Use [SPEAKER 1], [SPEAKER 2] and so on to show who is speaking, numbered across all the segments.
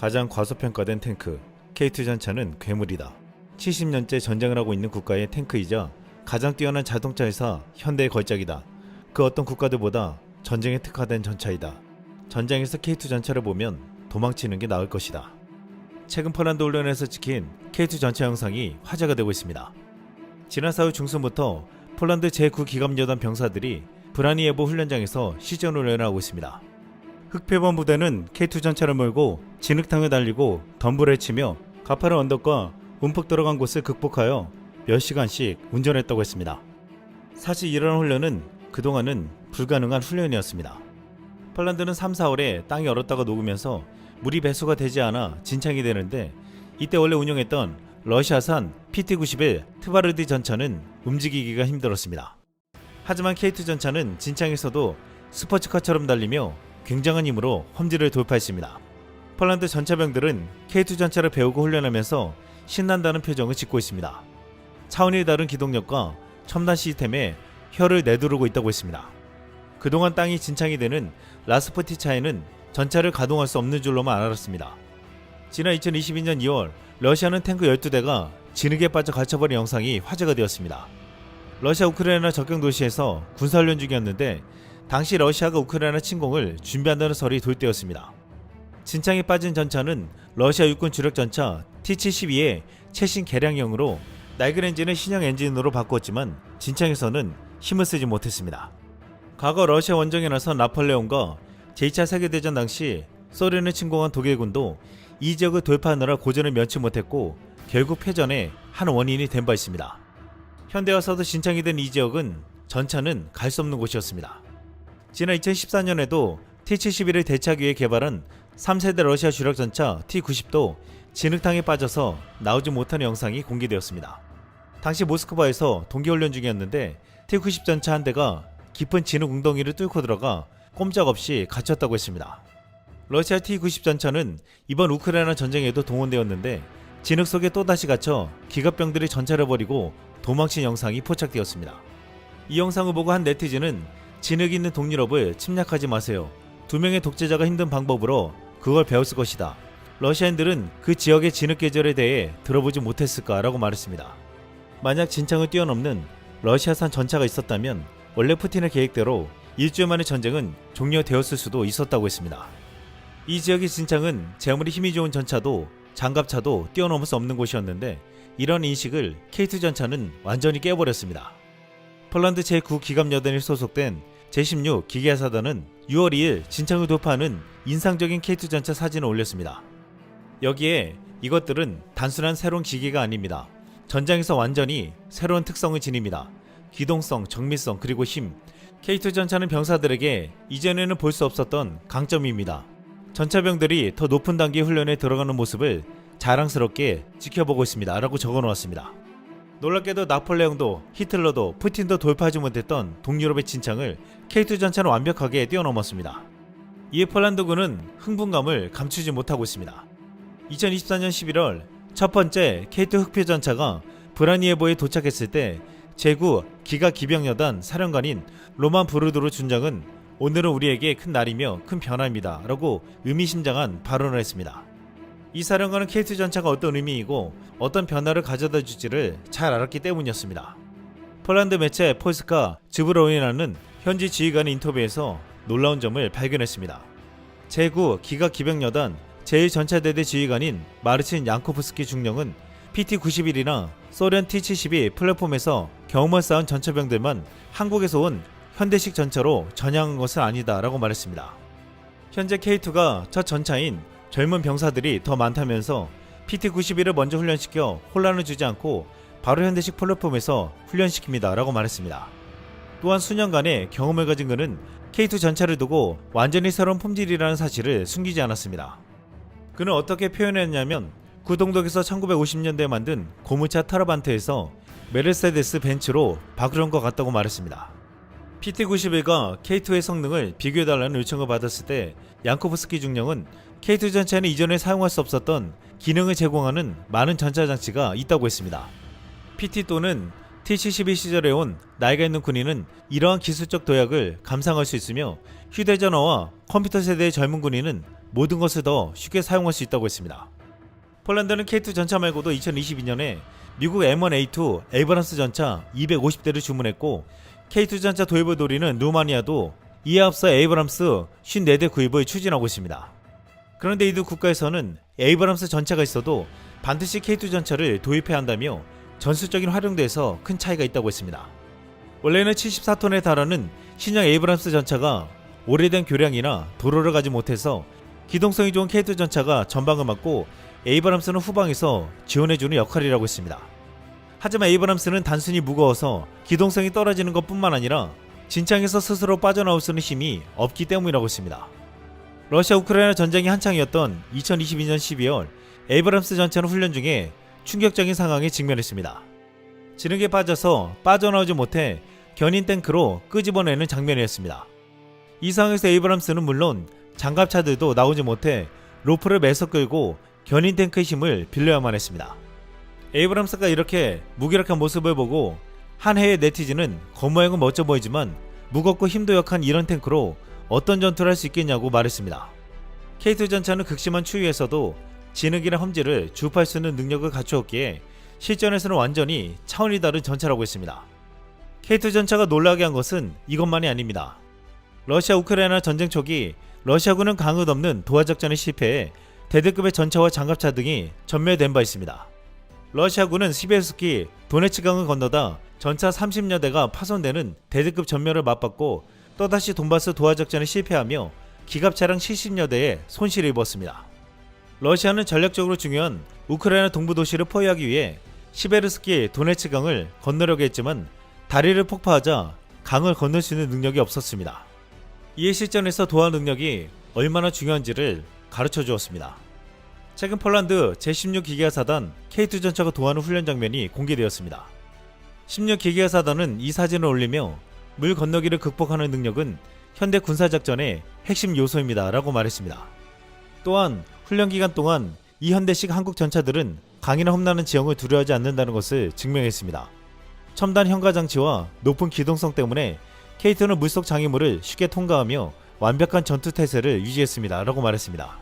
[SPEAKER 1] 가장 과소평가된 탱크 K2 전차는 괴물이다. 70년째 전쟁을 하고 있는 국가의 탱크이자 가장 뛰어난 자동차 회사 현대의 걸작이다. 그 어떤 국가들보다 전쟁에 특화된 전차이다. 전장에서 K2 전차를 보면 도망치는 게 나을 것이다. 최근 폴란드 훈련에서 찍힌 K2 전차 영상이 화제가 되고 있습니다. 지난 4월 중순부터 폴란드 제9기갑여단 병사들이 브라니에보 훈련장에서 시전 훈련을 하고 있습니다. 흑표범 부대는 K2 전차를 몰고 진흙탕을 달리고 덤불을 치며 가파른 언덕과 움푹 들어간 곳을 극복하여 몇 시간씩 운전했다고 했습니다. 사실 이런 훈련은 그동안은 불가능한 훈련이었습니다. 폴란드는 3, 4월에 땅이 얼었다가 녹으면서 물이 배수가 되지 않아 진창이 되는데 이때 원래 운영했던 러시아산 PT-91 트바르디 전차는 움직이기가 힘들었습니다. 하지만 K2 전차는 진창에서도 스포츠카처럼 달리며 굉장한 힘으로 험지를 돌파했습니다. 폴란드 전차병들은 K2 전차를 배우고 훈련하면서 신난다는 표정을 짓고 있습니다. 차원이 다른 기동력과 첨단 시스템에 혀를 내두르고 있다고 했습니다. 그동안 땅이 진창이 되는 라스포티차에는 전차를 가동할 수 없는 줄로만 알았습니다. 지난 2022년 2월 러시아는 탱크 12대가 진흙에 빠져 갇혀버린 영상이 화제가 되었습니다. 러시아 우크라이나 접경 도시에서 군사훈련 중이었는데 당시 러시아가 우크라이나 침공을 준비한다는 설이 돌 때였습니다. 진창에 빠진 전차는 러시아 육군 주력 전차 T-72의 최신 개량형으로 낡은 엔진을 신형 엔진으로 바꾸었지만 진창에서는 힘을 쓰지 못했습니다. 과거 러시아 원정에 나선 나폴레옹과 제2차 세계대전 당시 소련을 침공한 독일군도 이 지역을 돌파하느라 고전을 면치 못했고 결국 패전의 한 원인이 된 바 있습니다. 현대 와서도 진창이 된 이 지역은 전차는 갈 수 없는 곳이었습니다. 지난 2014년에도 T-71을 대체하기 위해 개발한 3세대 러시아 주력 전차 T-90도 진흙탕에 빠져서 나오지 못하는 영상이 공개되었습니다. 당시 모스크바에서 동계훈련 중이었는데 T-90 전차 한 대가 깊은 진흙 웅덩이를 뚫고 들어가 꼼짝없이 갇혔다고 했습니다. 러시아 T-90 전차는 이번 우크라이나 전쟁에도 동원되었는데 진흙 속에 또다시 갇혀 기갑병들이 전차를 버리고 도망친 영상이 포착되었습니다. 이 영상을 보고 한 네티즌은 진흙 있는 동유럽을 침략하지 마세요. 두 명의 독재자가 힘든 방법으로 그걸 배웠을 것이다. 러시아인들은 그 지역의 진흙 계절에 대해 들어보지 못했을까라고 말했습니다. 만약 진창을 뛰어넘는 러시아산 전차가 있었다면 원래 푸틴의 계획대로 일주일 만에 전쟁은 종료되었을 수도 있었다고 했습니다. 이 지역의 진창은 재물이 힘이 좋은 전차도 장갑차도 뛰어넘을 수 없는 곳이었는데 이런 인식을 K2 전차는 완전히 깨버렸습니다. 폴란드 제9 기갑여단이 소속된 제16 기계사단은 6월 2일 진창을 돌파하는 인상적인 K2 전차 사진을 올렸습니다. 여기에 이것들은 단순한 새로운 기계가 아닙니다. 전장에서 완전히 새로운 특성을 지닙니다. 기동성, 정밀성, 그리고 힘. K2 전차는 병사들에게 이전에는 볼 수 없었던 강점입니다. 전차병들이 더 높은 단계 훈련에 들어가는 모습을 자랑스럽게 지켜보고 있습니다. 라고 적어 놓았습니다. 놀랍게도 나폴레옹도 히틀러도 푸틴도 돌파하지 못했던 동유럽의 진창을 K2 전차는 완벽하게 뛰어넘었습니다. 이에 폴란드군은 흥분감을 감추지 못하고 있습니다. 2024년 11월 첫 번째 K2 흑표 전차가 브라니에보에 도착했을 때 제9 기가 기병여단 사령관인 로만 브루드로 준장은 오늘은 우리에게 큰 날이며 큰 변화입니다. 라고 의미심장한 발언을 했습니다. 이 사령관은 K2 전차가 어떤 의미이고 어떤 변화를 가져다 줄지를 잘 알았기 때문이었습니다. 폴란드 매체 폴스카 즈브로이나는 현지 지휘관의 인터뷰에서 놀라운 점을 발견했습니다. 제9 기가 기병여단 제1전차대대 지휘관인 마르친 양코프스키 중령은 PT-91이나 소련 T-72 플랫폼에서 경험을 쌓은 전차병들만 한국에서 온 현대식 전차로 전향한 것은 아니다라고 말했습니다. 현재 K2가 첫 전차인 젊은 병사들이 더 많다면서 PT-91을 먼저 훈련시켜 혼란을 주지 않고 바로 현대식 플랫폼에서 훈련시킵니다 라고 말했습니다. 또한 수년간의 경험을 가진 그는 K2 전차를 두고 완전히 새로운 품질이라는 사실을 숨기지 않았습니다. 그는 어떻게 표현했냐면 구동독에서 1950년대에 만든 고무차 타라반트에서 메르세데스 벤츠로 바꾸는 것 같다고 말했습니다. PT-91과 K2의 성능을 비교해달라는 요청을 받았을 때 양코프스키 중령은 K2 전차에는 이전에 사용할 수 없었던 기능을 제공하는 많은 전차 장치가 있다고 했습니다. PT 또는 T-72 시절에 온 나이가 있는 군인은 이러한 기술적 도약을 감상할 수 있으며 휴대전화와 컴퓨터 세대의 젊은 군인은 모든 것을 더 쉽게 사용할 수 있다고 했습니다. 폴란드는 K2 전차 말고도 2022년에 미국 M1A2 에이브람스 전차 250대를 주문했고 K2 전차 도입을 노리는 루마니아도 이에 앞서 에이브람스 54대 구입을 추진하고 있습니다. 그런데 이두 국가에서는 에이브람스 전차가 있어도 반드시 K2 전차를 도입해야 한다며 전술적인 활용도에서 큰 차이가 있다고 했습니다. 원래는 74톤에 달하는 신형 에이브람스 전차가 오래된 교량이나 도로를 가지 못해서 기동성이 좋은 K2 전차가 전방을 맡고 에이브람스는 후방에서 지원해주는 역할이라고 했습니다. 하지만 에이브람스는 단순히 무거워서 기동성이 떨어지는 것 뿐만 아니라 진창에서 스스로 빠져나올 수 있는 힘이 없기 때문이라고 했습니다. 러시아 우크라이나 전쟁이 한창이었던 2022년 12월 에이브람스 전차는 훈련 중에 충격적인 상황에 직면했습니다. 지능에 빠져서 빠져나오지 못해 견인 탱크로 끄집어내는 장면이었습니다. 이 상황에서 에이브람스는 물론 장갑차들도 나오지 못해 로프를 매서 끌고 견인 탱크의 힘을 빌려야만 했습니다. 에이브람스가 이렇게 무기력한 모습을 보고 한 해의 네티즌은 겉모양은 멋져 보이지만 무겁고 힘도 약한 이런 탱크로 어떤 전투를 할 수 있겠냐고 말했습니다. K2 전차는 극심한 추위에서도 진흙이나 험지를 주파할 수 있는 능력을 갖추었기에 실전에서는 완전히 차원이 다른 전차라고 했습니다. K2 전차가 놀라게 한 것은 이것만이 아닙니다. 러시아 우크라이나 전쟁 초기 러시아군은 강을 넘는 도하 작전에 실패해 대대급의 전차와 장갑차 등이 전멸된 바 있습니다. 러시아군은 시베르스키 도네츠강을 건너다 전차 30여 대가 파손되는 대대급 전멸을 맞받고 또다시 돈바스 도하 작전에 실패하며 기갑 차량 70여 대에 손실을 입었습니다. 러시아는 전략적으로 중요한 우크라이나 동부 도시를 포위하기 위해 시베르스키 도네츠강을 건너려고 했지만 다리를 폭파하자 강을 건널 수 있는 능력이 없었습니다. 이에 실전에서 도하 능력이 얼마나 중요한지를 가르쳐 주었습니다. 최근 폴란드 제16 기계사단 K2 전차가 도하는 훈련 장면이 공개되었습니다. 16 기계사단은 이 사진을 올리며 물 건너기를 극복하는 능력은 현대 군사작전의 핵심 요소입니다. 라고 말했습니다. 또한 훈련 기간 동안 이 현대식 한국 전차들은 강이나 험난한 지형을 두려워하지 않는다는 것을 증명했습니다. 첨단 현가 장치와 높은 기동성 때문에 K2는 물속 장애물을 쉽게 통과하며 완벽한 전투 태세를 유지했습니다. 라고 말했습니다.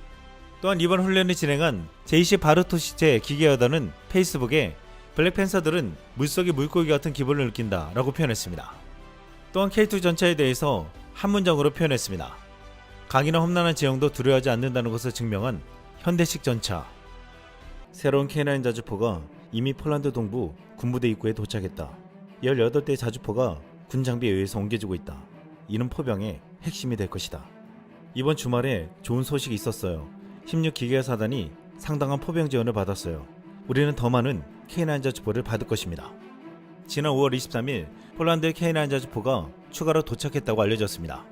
[SPEAKER 1] 또한 이번 훈련을 진행한 제이시 바르토시체 기계여단은 페이스북에 블랙팬서들은 물속의 물고기 같은 기분을 느낀다 라고 표현했습니다. 또한 K2 전차에 대해서 한 문장으로 표현했습니다. 강이나 험난한 지형도 두려워하지 않는다는 것을 증명한 현대식 전차. 새로운 K9 자주포가 이미 폴란드 동부 군부대 입구에 도착했다. 18대의 자주포가 군 장비에 의해서 옮겨지고 있다. 이는 포병의 핵심이 될 것이다. 이번 주말에 좋은 소식이 있었어요. 16 기계 사단이 상당한 포병 지원을 받았어요. 우리는 더 많은 K9 자주포를 받을 것입니다. 지난 5월 23일 폴란드의 K9 자주포가 추가로 도착했다고 알려졌습니다.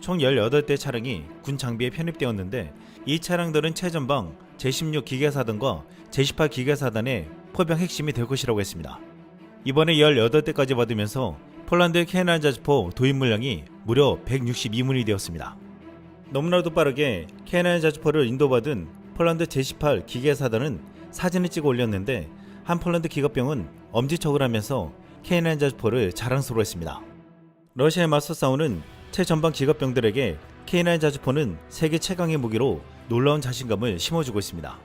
[SPEAKER 1] 총 18대 차량이 군 장비에 편입되었는데 이 차량들은 최전방 제16 기계사단과 제18 기계사단의 포병 핵심이 될 것이라고 했습니다. 이번에 18대까지 받으면서 폴란드의 K9 자주포 도입 물량이 무려 162문이 되었습니다. 너무나도 빠르게 K9 자주포를 인도받은 폴란드 제18 기계사단은 사진을 찍어 올렸는데 한 폴란드 기갑병은 엄지척을 하면서 K9 자주포를 자랑스러워했습니다. 러시아에 맞서 싸우는 최전방 기갑병들에게 K9 자주포는 세계 최강의 무기로 놀라운 자신감을 심어주고 있습니다.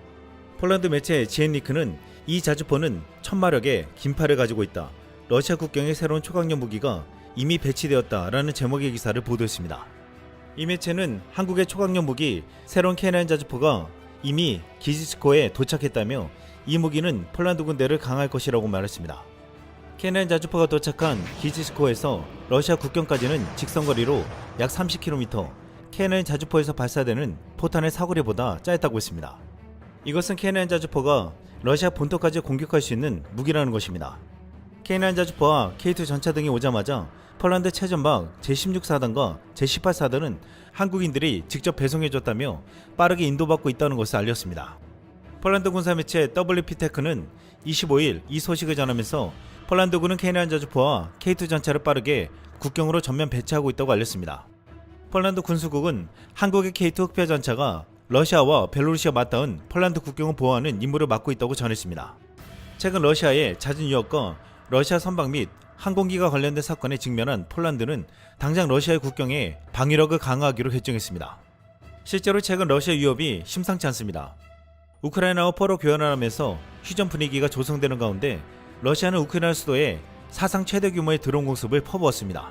[SPEAKER 1] 폴란드 매체 지엔리크는 이 자주포는 천마력의 긴팔을 가지고 있다. 러시아 국경의 새로운 초강력 무기가 이미 배치되었다라는 제목의 기사를 보도했습니다. 이 매체는 한국의 초강력 무기 새로운 K9 자주포가 이미 기지스코에 도착했다며 이 무기는 폴란드 군대를 강할 것이라고 말했습니다. K9 자주포가 도착한 기지스코에서 러시아 국경까지는 직선거리로 약 30km, K9 자주포에서 발사되는 포탄의 사거리보다 짧다고 했습니다. 이것은 K9 자주포가 러시아 본토까지 공격할 수 있는 무기라는 것입니다. K9 자주포와 K2 전차 등이 오자마자 폴란드 최전방 제16사단과 제18사단은 한국인들이 직접 배송해줬다며 빠르게 인도받고 있다는 것을 알렸습니다. 폴란드 군사 매체 WP테크는 25일 이 소식을 전하면서 폴란드군은 K9 자주포와 K2 전차를 빠르게 국경으로 전면 배치하고 있다고 알렸습니다. 폴란드 군수국은 한국의 K2 흑표 전차가 러시아와 벨로루시아 맞닿은 폴란드 국경을 보호하는 임무를 맡고 있다고 전했습니다. 최근 러시아의 잦은 유혹과 러시아 선박 및 항공기가 관련된 사건에 직면한 폴란드는 당장 러시아의 국경에 방위력을 강화하기로 결정했습니다. 실제로 최근 러시아 위협이 심상치 않습니다. 우크라이나와 포로 교환을 하면서 휴전 분위기가 조성되는 가운데 러시아는 우크라이나 수도에 사상 최대 규모의 드론 공습을 퍼부었습니다.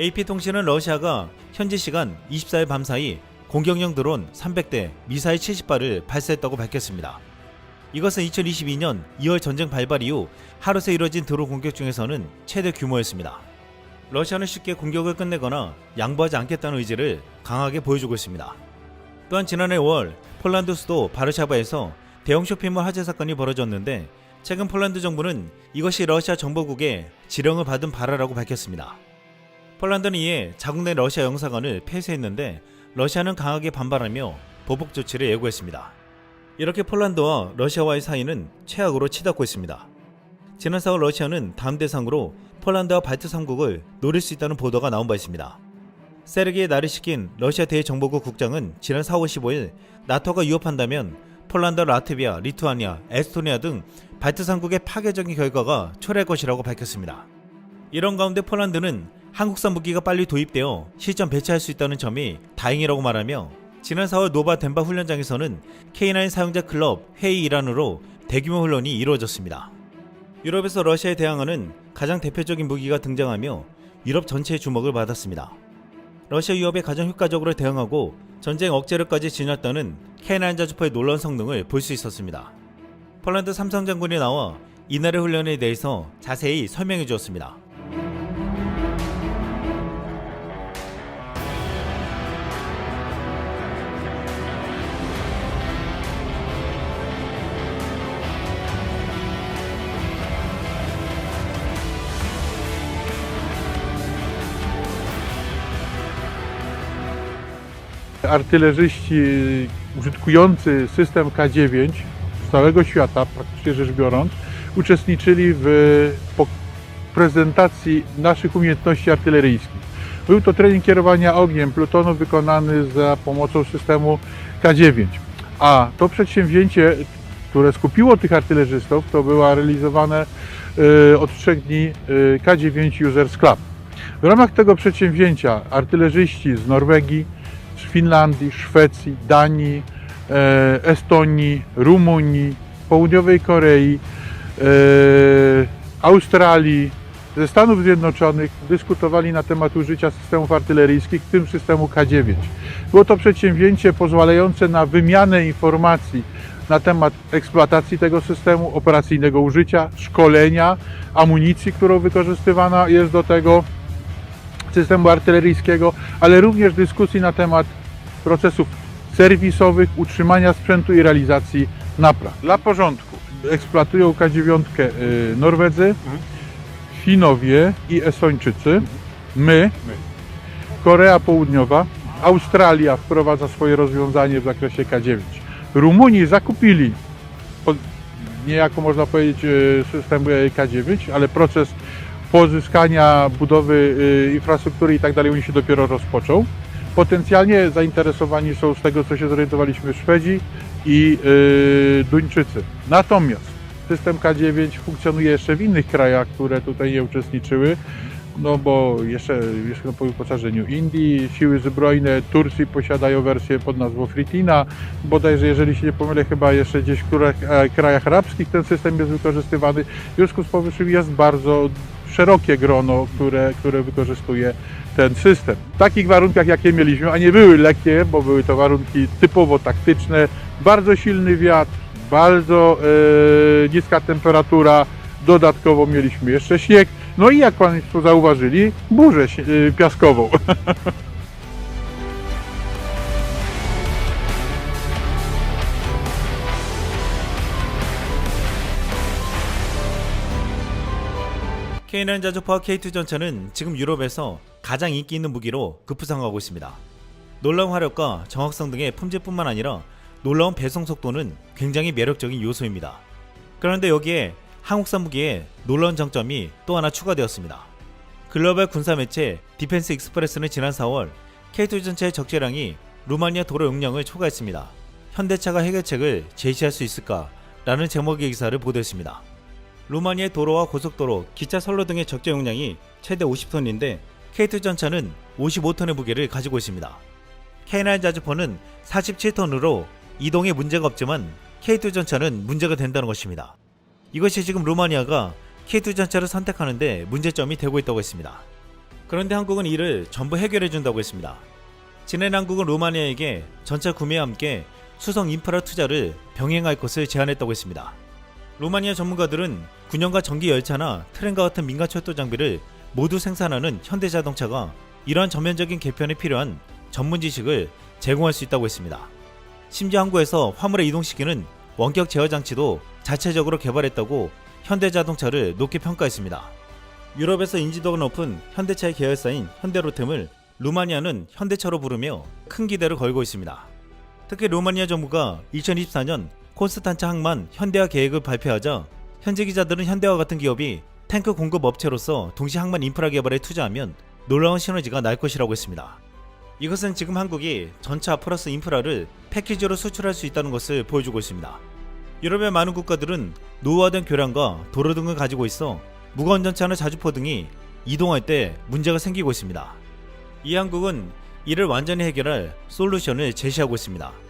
[SPEAKER 1] AP통신은 러시아가 현지 시간 24일 밤 사이 공격용 드론 300대, 미사일 70발을 발사했다고 밝혔습니다. 이것은 2022년 2월 전쟁 발발 이후 하루 새 이뤄진 드론 공격 중에서는 최대 규모였습니다. 러시아는 쉽게 공격을 끝내거나 양보하지 않겠다는 의지를 강하게 보여주고 있습니다. 또한 지난해 5월 폴란드 수도 바르샤바에서 대형 쇼핑몰 화재 사건이 벌어졌는데 최근 폴란드 정부는 이것이 러시아 정보국의 지령을 받은 발화라고 밝혔습니다. 폴란드는 이에 자국 내 러시아 영사관을 폐쇄했는데 러시아는 강하게 반발하며 보복 조치를 예고했습니다. 이렇게 폴란드와 러시아와의 사이는 최악으로 치닫고 있습니다. 지난 4월 러시아는 다음 대상으로 폴란드와 발트 3국을 노릴 수 있다는 보도가 나온 바 있습니다. 세르게이 나르시킨 러시아 대정보국 국장은 지난 4월 15일 나토가 위협한다면 폴란드, 라트비아, 리투아니아, 에스토니아 등 발트 3국의 파괴적인 결과가 초래할 것이라고 밝혔습니다. 이런 가운데 폴란드는 한국산 무기가 빨리 도입되어 실전 배치할 수 있다는 점이 다행이라고 말하며 지난 4월 노바 덴바 훈련장에서는 K9 사용자 클럽 회의 일환으로 대규모 훈련이 이루어졌습니다. 유럽에서 러시아에 대항하는 가장 대표적인 무기가 등장하며 유럽 전체의 주목을 받았습니다. 러시아 위협에 가장 효과적으로 대응하고 전쟁 억제력까지 지녔다는 K9 자주포의 놀라운 성능을 볼 수 있었습니다. 폴란드 삼성 장군이 나와 이날의 훈련에 대해서 자세히 설명해 주었습니다.
[SPEAKER 2] artylerzyści użytkujący system K9 z całego świata, praktycznie rzecz biorąc, uczestniczyli w prezentacji naszych umiejętności artyleryjskich. Był to trening kierowania ogniem plutonu wykonany za pomocą systemu K9. A to przedsięwzięcie, które skupiło tych artylerzystów, to było realizowane e, od trzech dni e, K9 Users Club. W ramach tego przedsięwzięcia artylerzyści z Norwegii, z Finlandii, Szwecji, Danii, Estonii, Rumunii, Południowej Korei, e, Australii, ze Stanów Zjednoczonych dyskutowali na temat użycia systemów artyleryjskich, w tym systemu K9. Było to przedsięwzięcie pozwalające na wymianę informacji na temat eksploatacji tego systemu, operacyjnego użycia, szkolenia, amunicji, którą wykorzystywana jest do tego, systemu artyleryjskiego, ale również dyskusji na temat procesów serwisowych, utrzymania sprzętu i realizacji napraw. Dla porządku eksploatują K9 y, Norwedzy, Finowie i Estończycy, my, Korea Południowa, Australia wprowadza swoje rozwiązanie w zakresie K9. Rumuni zakupili niejako można powiedzieć y, system y, K9, ale proces pozyskania budowy y, infrastruktury i tak dalej, oni się dopiero rozpoczął. Potencjalnie zainteresowani są z tego, co się zorientowaliśmy Szwedzi i y, Duńczycy. Natomiast system K9 funkcjonuje jeszcze w innych krajach, które tutaj nie uczestniczyły. No bo jeszcze, jeszcze po wyposażeniu Indii, siły zbrojne Turcji posiadają wersję pod nazwą Fritina. Bodajże, jeżeli się nie pomylę, chyba jeszcze gdzieś w e, krajach arabskich ten system jest wykorzystywany. W związku z powyższym jest bardzo szerokie grono, które, które wykorzystuje ten system. W takich warunkach, jakie mieliśmy, a nie były lekkie, bo były to warunki typowo taktyczne, bardzo silny wiatr, bardzo e, niska temperatura, dodatkowo mieliśmy jeszcze śnieg, no i jak Państwo zauważyli, burzę e, piaskową.
[SPEAKER 1] K9 자주포와 K2 전차는 지금 유럽에서 가장 인기 있는 무기로 급부상하고 있습니다. 놀라운 화력과 정확성 등의 품질뿐만 아니라 놀라운 배송 속도는 굉장히 매력적인 요소입니다. 그런데 여기에 한국산 무기의 놀라운 장점이 또 하나 추가되었습니다. 글로벌 군사 매체 디펜스 익스프레스는 지난 4월 K2 전차의 적재량이 루마니아 도로 용량을 초과했습니다. 현대차가 해결책을 제시할 수 있을까? 라는 제목의 기사를 보도했습니다. 루마니아의 도로와 고속도로, 기차 선로 등의 적재 용량이 최대 50톤인데 K2 전차는 55톤의 무게를 가지고 있습니다. K9 자주포는 47톤으로 이동에 문제가 없지만 K2 전차는 문제가 된다는 것입니다. 이것이 지금 루마니아가 K2 전차를 선택하는데 문제점이 되고 있다고 했습니다. 그런데 한국은 이를 전부 해결해 준다고 했습니다. 지난 한국은 루마니아에게 전차 구매와 함께 수성 인프라 투자를 병행할 것을 제안했다고 했습니다. 루마니아 전문가들은 군용과 전기 열차나 트램과 같은 민간 철도 장비를 모두 생산하는 현대자동차가 이러한 전면적인 개편에 필요한 전문 지식을 제공할 수 있다고 했습니다. 심지어 한국에서 화물을 이동시키는 원격 제어 장치도 자체적으로 개발했다고 현대자동차를 높게 평가했습니다. 유럽에서 인지도가 높은 현대차의 계열사인 현대로템을 루마니아는 현대차로 부르며 큰 기대를 걸고 있습니다. 특히 루마니아 정부가 2024년 콘스탄차 항만 현대화 계획을 발표하자 현지 기자들은 현대와 같은 기업이 탱크 공급 업체로서 동시 항만 인프라 개발에 투자하면 놀라운 시너지가 날 것이라고 했습니다. 이것은 지금 한국이 전차 플러스 인프라를 패키지로 수출할 수 있다는 것을 보여주고 있습니다. 유럽의 많은 국가들은 노후화된 교량과 도로 등을 가지고 있어 무거운 전차나 자주포 등이 이동할 때 문제가 생기고 있습니다. 이 한국은 이를 완전히 해결할 솔루션을 제시하고 있습니다.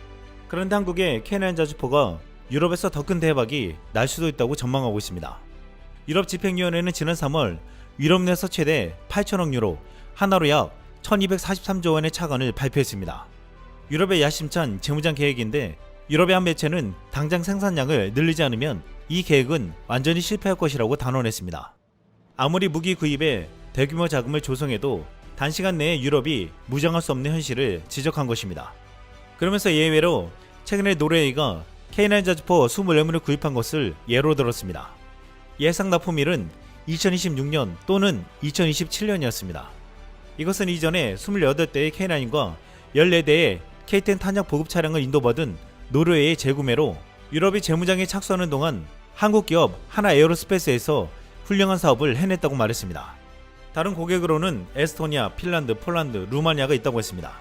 [SPEAKER 1] 그런데 한국의 K9 자주포가 유럽에서 더 큰 대박이 날 수도 있다고 전망하고 있습니다. 유럽 집행위원회는 지난 3월 유럽 내에서 최대 8천억 유로, 하나로 약 1243조 원의 차관을 발표했습니다. 유럽의 야심찬 재무장 계획인데 유럽의 한 매체는 당장 생산량을 늘리지 않으면 이 계획은 완전히 실패할 것이라고 단언했습니다. 아무리 무기 구입에 대규모 자금을 조성해도 단시간 내에 유럽이 무장할 수 없는 현실을 지적한 것입니다. 그러면서 예외로 최근에 노르웨이가 K9 자주포 24문을 구입한 것을 예로 들었습니다. 예상 납품일은 2026년 또는 2027년이었습니다. 이것은 이전에 28대의 K9과 14대의 K10 탄약 보급 차량을 인도받은 노르웨이의 재구매로 유럽이 재무장에 착수하는 동안 한국 기업 하나 에어로스페이스에서 훌륭한 사업을 해냈다고 말했습니다. 다른 고객으로는 에스토니아, 핀란드, 폴란드, 루마니아가 있다고 했습니다.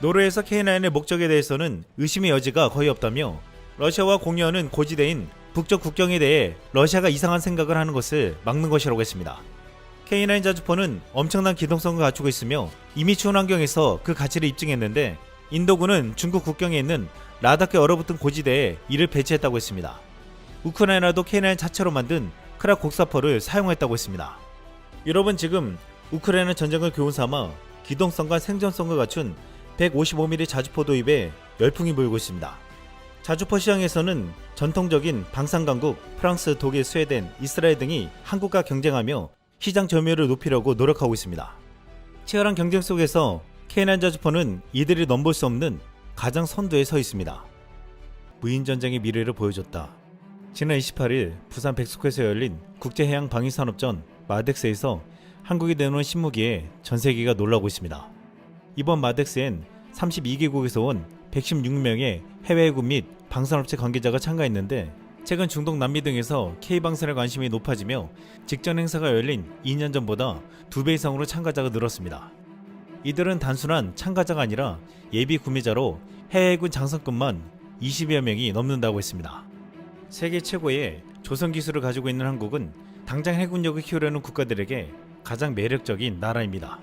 [SPEAKER 1] 노르웨이에서 K9의 목적에 대해서는 의심의 여지가 거의 없다며 러시아와 공유하는 고지대인 북쪽 국경에 대해 러시아가 이상한 생각을 하는 것을 막는 것이라고 했습니다. K9 자주포는 엄청난 기동성을 갖추고 있으며 이미 추운 환경에서 그 가치를 입증했는데 인도군은 중국 국경에 있는 라다크에 얼어붙은 고지대에 이를 배치했다고 했습니다. 우크라이나도 K9 자체로 만든 크라 곡사퍼를 사용했다고 했습니다. 유럽은 지금 우크라이나 전쟁을 교훈 삼아 기동성과 생존성을 갖춘 155mm 자주포 도입에 열풍이 불고 있습니다. 자주포 시장에서는 전통적인 방산 강국 프랑스, 독일, 스웨덴, 이스라엘 등이 한국과 경쟁하며 시장 점유율을 높이려고 노력하고 있습니다. 치열한 경쟁 속에서 K9 자주포는 이들이 넘볼 수 없는 가장 선두에 서 있습니다. 무인 전쟁의 미래를 보여줬다. 지난 28일 부산 백석회에서 열린 국제해양 방위산업전 마덱스에서 한국이 내놓은 신무기에 전 세계가 놀라고 있습니다. 이번 마덱스엔 32개국에서 온 116명의 해외해군 및 방산업체 관계자가 참가했는데 최근 중동 남미 등에서 K방산에 관심이 높아지며 직전 행사가 열린 2년 전보다 2배 이상으로 참가자가 늘었습니다. 이들은 단순한 참가자가 아니라 예비 구매자로 해외해군 장성급만 20여 명이 넘는다고 했습니다. 세계 최고의 조선 기술을 가지고 있는 한국은 당장 해군력을 키우려는 국가들에게 가장 매력적인 나라입니다.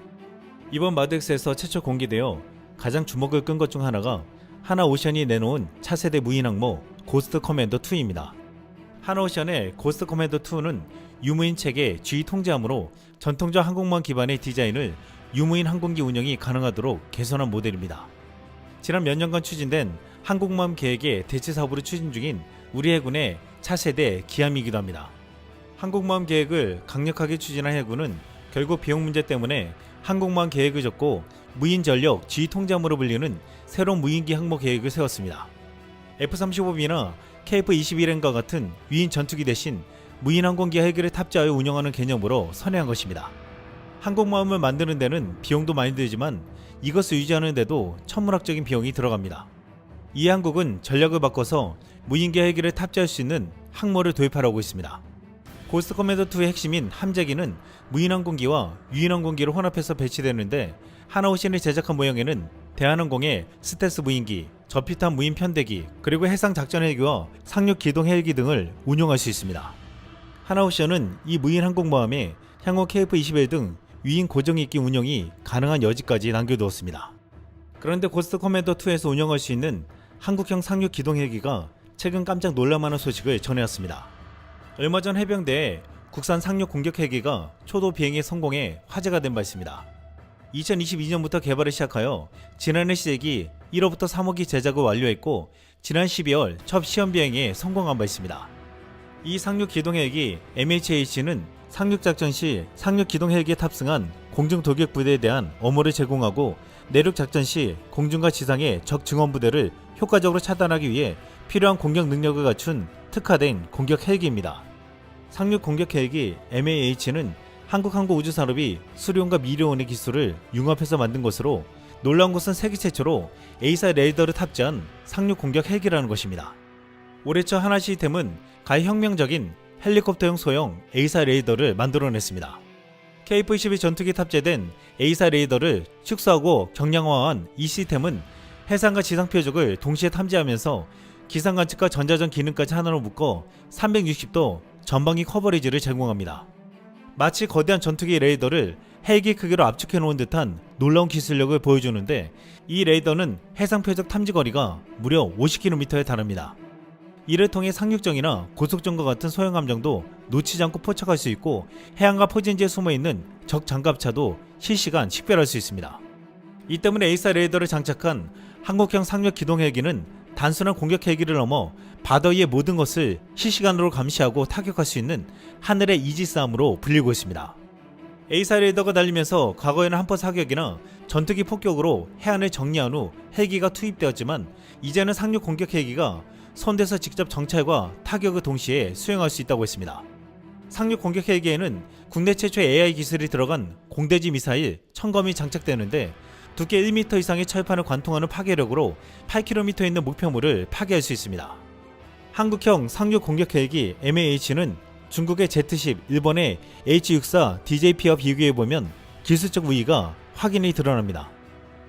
[SPEAKER 1] 이번 마덱스에서 최초 공개되어 가장 주목을 끈 것 중 하나가 하나오션이 내놓은 차세대 무인 항모 고스트 커맨더 2입니다. 하나오션의 고스트 커맨더 2는 유무인 체계 G 통제함으로 전통적 항공모함 기반의 디자인을 유무인 항공기 운영이 가능하도록 개선한 모델입니다. 지난 몇 년간 추진된 항공모함 계획의 대체 사업으로 추진 중인 우리 해군의 차세대 기함이기도 합니다. 항공모함 계획을 강력하게 추진한 해군은 결국 비용 문제 때문에 항공모함 계획을 접고 무인 전력 G 통제함으로 불리는 새로운 무인기 항모 계획을 세웠습니다. F-35B나 KF-21N과 같은 위인 전투기 대신 무인 항공기 헬기를 탑재하여 운영하는 개념으로 선회한 것입니다. 항공모함을 만드는 데는 비용도 많이 들지만 이것을 유지하는 데도 천문학적인 비용이 들어갑니다. 이 한국은 전략을 바꿔서 무인기 헬기를 탑재할 수 있는 항모를 도입하려고 있습니다. 고스트 커맨더 2의 핵심인 함재기는 무인항공기와 유인항공기를 혼합해서 배치되는데 하나오션이 제작한 모형에는 대한항공의 스텔스 무인기, 저피탄 무인 편대기, 그리고 해상 작전 헬기와 상륙 기동 헬기 등을 운용할 수 있습니다. 하나오션은 이 무인 항공모함에 향후 KF-21 등 위인 고정익기 운영이 가능한 여지까지 남겨두었습니다. 그런데 고스트 커맨더 2에서 운영할 수 있는 한국형 상륙 기동 헬기가 최근 깜짝 놀랄만한 소식을 전해왔습니다. 얼마 전 해병대에 국산 상륙 공격 헬기가 초도 비행에 성공해 화제가 된 바 있습니다. 2022년부터 개발을 시작하여 지난해 시제기 1호부터 3호기 제작을 완료했고 지난 12월 첫 시험 비행에 성공한 바 있습니다. 이 상륙 기동 헬기 MHH는 상륙 작전 시 상륙 기동 헬기에 탑승한 공중 돌격 부대에 대한 어모를 제공하고 내륙 작전 시 공중과 지상의 적 증원 부대를 효과적으로 차단하기 위해 필요한 공격 능력을 갖춘 특화된 공격 헬기입니다. 상륙 공격 헬기 MAH는 한국항공우주산업이 수리온과 미리온의 기술을 융합해서 만든 것으로 놀라운 것은 세계 최초로 A사 레이더를 탑재한 상륙 공격 헬기라는 것입니다. 올해 초 하나 시스템은 가히 혁명적인 헬리콥터형 소형 A사 레이더를 만들어냈습니다. KF-12 전투기 탑재된 A사 레이더를 축소하고 경량화한 이 시스템은 해상과 지상 표적을 동시에 탐지하면서 기상 관측과 전자전 기능까지 하나로 묶어 360도 전방위 커버리지를 제공합니다. 마치 거대한 전투기 레이더를 헬기 크기로 압축해 놓은 듯한 놀라운 기술력을 보여주는데 이 레이더는 해상 표적 탐지 거리가 무려 50km에 달합니다. 이를 통해 상륙정이나 고속정과 같은 소형 함정도 놓치지 않고 포착할 수 있고 해안과 포진지에 숨어 있는 적 장갑차도 실시간 식별할 수 있습니다. 이 때문에 에이사 레이더를 장착한 한국형 상륙 기동 헬기는 단순한 공격 헬기를 넘어 바다 위의 모든 것을 실시간으로 감시하고 타격할 수 있는 하늘의 이지스함으로 불리고 있습니다. 에이사 레이더가 달리면서 과거에는 한포 사격이나 전투기 폭격으로 해안을 정리한 후 헬기가 투입되었지만 이제는 상륙 공격 헬기가 선대서 직접 정찰과 타격을 동시에 수행할 수 있다고 했습니다. 상륙 공격 헬기에는 국내 최초의 AI 기술이 들어간 공대지 미사일 청검이 장착되는데 두께 1m 이상의 철판을 관통하는 파괴력으로 8km 있는 목표물을 파괴할 수 있습니다. 한국형 상륙 공격 헬기 MAH는 중국의 Z10, 일본의 H64 DJP와 비교해 보면 기술적 우위가 확인이 드러납니다.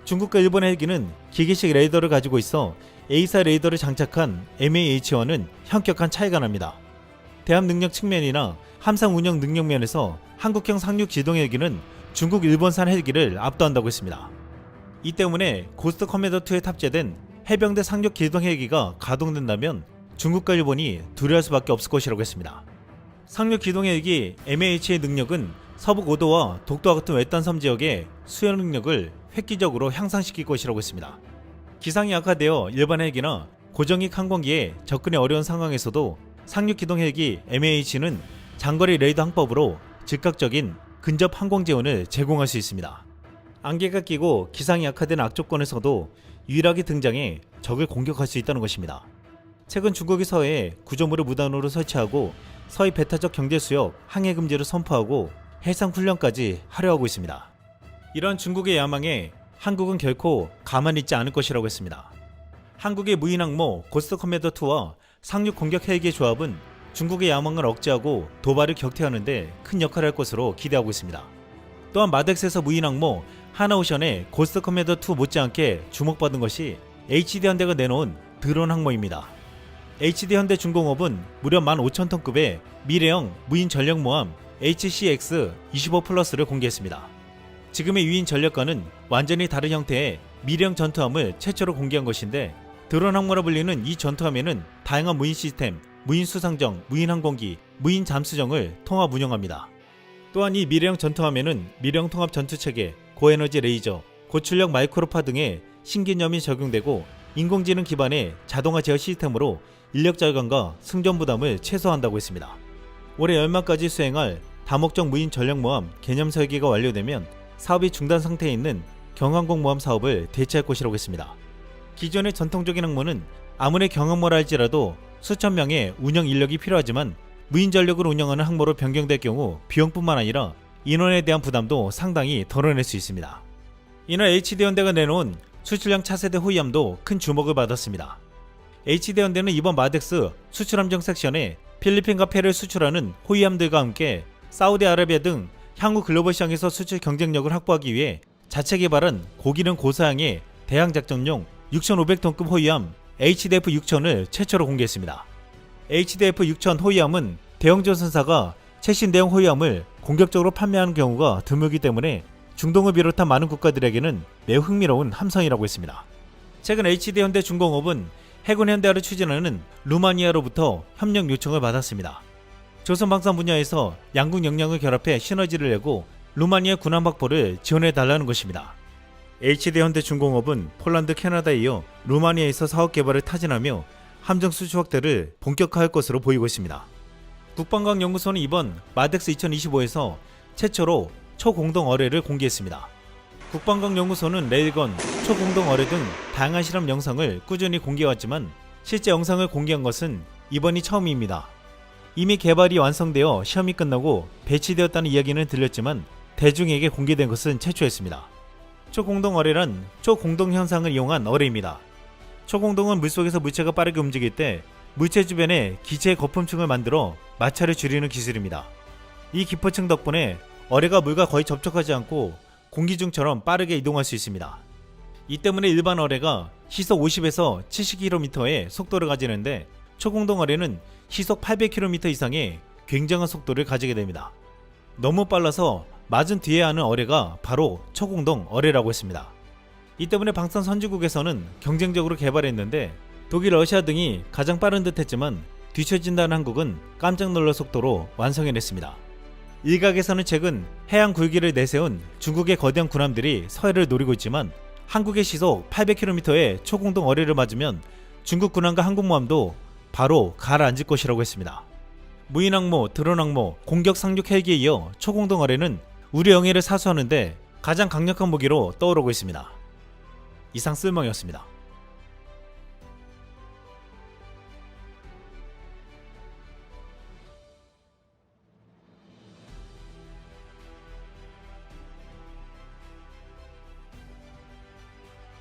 [SPEAKER 1] 중국과 일본 헬기는 기계식 레이더를 가지고 있어 A사 레이더를 장착한 MAH1은 현격한 차이가 납니다. 대함 능력 측면이나 함상 운영 능력 면에서 한국형 상륙 지동 헬기는 중국 일본산 헬기를 압도한다고 했습니다. 이 때문에 고스트 커맨더 2에 탑재된 해병대 상륙 기동 헬기가 가동된다면 중국과 일본이 두려워할 수밖에 없을 것이라고 했습니다. 상륙 기동 헬기 MAH의 능력은 서북 5도와 독도와 같은 외딴 섬 지역의 수영 능력을 획기적으로 향상시킬 것이라고 했습니다. 기상이 약화되어 일반 헬기나 고정익 항공기에 접근이 어려운 상황에서도 상륙 기동 헬기 MAH는 장거리 레이더 항법으로 즉각적인 근접 항공 지원을 제공할 수 있습니다. 안개가 끼고 기상이 약화된 악조건에서도 유일하게 등장해 적을 공격할 수 있다는 것입니다. 최근 중국이 서해에 구조물을 무단으로 설치하고 서해 배타적 경제 수역 항해 금지를 선포하고 해상 훈련까지 하려 하고 있습니다. 이런 중국의 야망에 한국은 결코 가만히 있지 않을 것이라고 했습니다. 한국의 무인 항모 고스트 커맨더 2와 상륙 공격 헬기의 조합은 중국의 야망을 억제하고 도발을 격퇴하는데 큰 역할을 할 것으로 기대하고 있습니다. 또한 마덱스에서 무인 항모 하나오션의 고스트 커맨더 2 못지않게 주목받은 것이 HD 현대가 내놓은 드론 항모입니다. HD 현대 중공업은 무려 15,000톤급의 미래형 무인 전력 모함 HCX25 플러스를 공개했습니다. 지금의 유인 전력과는 완전히 다른 형태의 미래형 전투함을 최초로 공개한 것인데 드론 항모라 불리는 이 전투함에는 다양한 무인 시스템, 무인 수상정, 무인 항공기, 무인 잠수정을 통합 운영합니다. 또한 이 미래형 전투함에는 미래형 통합 전투 체계, 고에너지 레이저, 고출력 마이크로파 등의 신개념이 적용되고 인공지능 기반의 자동화 제어 시스템으로 인력 절감과 승전 부담을 최소화한다고 했습니다. 올해 연말까지 수행할 다목적 무인 전력모함 개념 설계가 완료되면 사업이 중단 상태에 있는 경항공모함 사업을 대체할 것이라고 했습니다. 기존의 전통적인 항모는 아무리 경항모라 할지라도 수천 명의 운영 인력이 필요하지만 무인 전력을 운영하는 항모로 변경될 경우 비용뿐만 아니라 인원에 대한 부담도 상당히 덜어낼 수 있습니다. 이날 HD현대가 내놓은 수출형 차세대 호위함도 큰 주목을 받았습니다. HD현대는 이번 마덱스 수출함정 섹션에 필리핀과 페를 수출하는 호위함들과 함께 사우디아라비아 등 향후 글로벌 시장에서 수출 경쟁력을 확보하기 위해 자체 개발한 고기능 고사양의 대항 작전용 6,500톤급 호위함 HDF 6000을 최초로 공개했습니다. HDF 6000 호위함은 대형 조선사가 최신 대형 호위함을 공격적으로 판매하는 경우가 드물기 때문에 중동을 비롯한 많은 국가들에게는 매우 흥미로운 함성이라고 했습니다. 최근 HD 현대 중공업은 해군 현대화를 추진하는 루마니아로부터 협력 요청을 받았습니다. 조선 방산 분야에서 양국 역량을 결합해 시너지를 내고 루마니아 군함 확보를 지원해 달라는 것입니다. HD 현대 중공업은 폴란드, 캐나다에 이어 루마니아에서 사업 개발을 타진하며 함정 수출 확대를 본격화할 것으로 보이고 있습니다. 국방과학 연구소는 이번 마덱스 2025에서 최초로 초공동 어뢰를 공개했습니다. 국방과학 연구소는 레일건, 초공동 어뢰 등 다양한 실험 영상을 꾸준히 공개해왔지만 실제 영상을 공개한 것은 이번이 처음입니다. 이미 개발이 완성되어 시험이 끝나고 배치되었다는 이야기는 들렸지만 대중에게 공개된 것은 최초였습니다. 초공동 어뢰란 초공동 현상을 이용한 어뢰입니다. 초공동은 물속에서 물체가 빠르게 움직일 때 물체 주변에 기체의 거품층을 만들어 마찰을 줄이는 기술입니다. 이 기포층 덕분에 어뢰가 물과 거의 접촉하지 않고 공기 중처럼 빠르게 이동할 수 있습니다. 이 때문에 일반 어뢰가 시속 50에서 70km의 속도를 가지는데 초공동 어뢰는 시속 800km 이상의 굉장한 속도를 가지게 됩니다. 너무 빨라서 맞은 뒤에 하는 어뢰가 바로 초공동 어뢰라고 했습니다. 이 때문에 방산 선진국에서는 경쟁적으로 개발했는데 독일, 러시아 등이 가장 빠른 듯 했지만 뒤처진다는 한국은 깜짝 놀랄 속도로 완성해냈습니다. 일각에서는 최근 해양 굴기를 내세운 중국의 거대한 군함들이 서해를 노리고 있지만 한국의 시속 800km의 초공동 어뢰를 맞으면 중국 군함과 항공모함도 바로 가라앉을 것이라고 했습니다. 무인항모, 드론항모, 공격 상륙 헬기에 이어 초공동 어뢰는 우리 영해를 사수하는데 가장 강력한 무기로 떠오르고 있습니다. 이상 쓸멍이었습니다.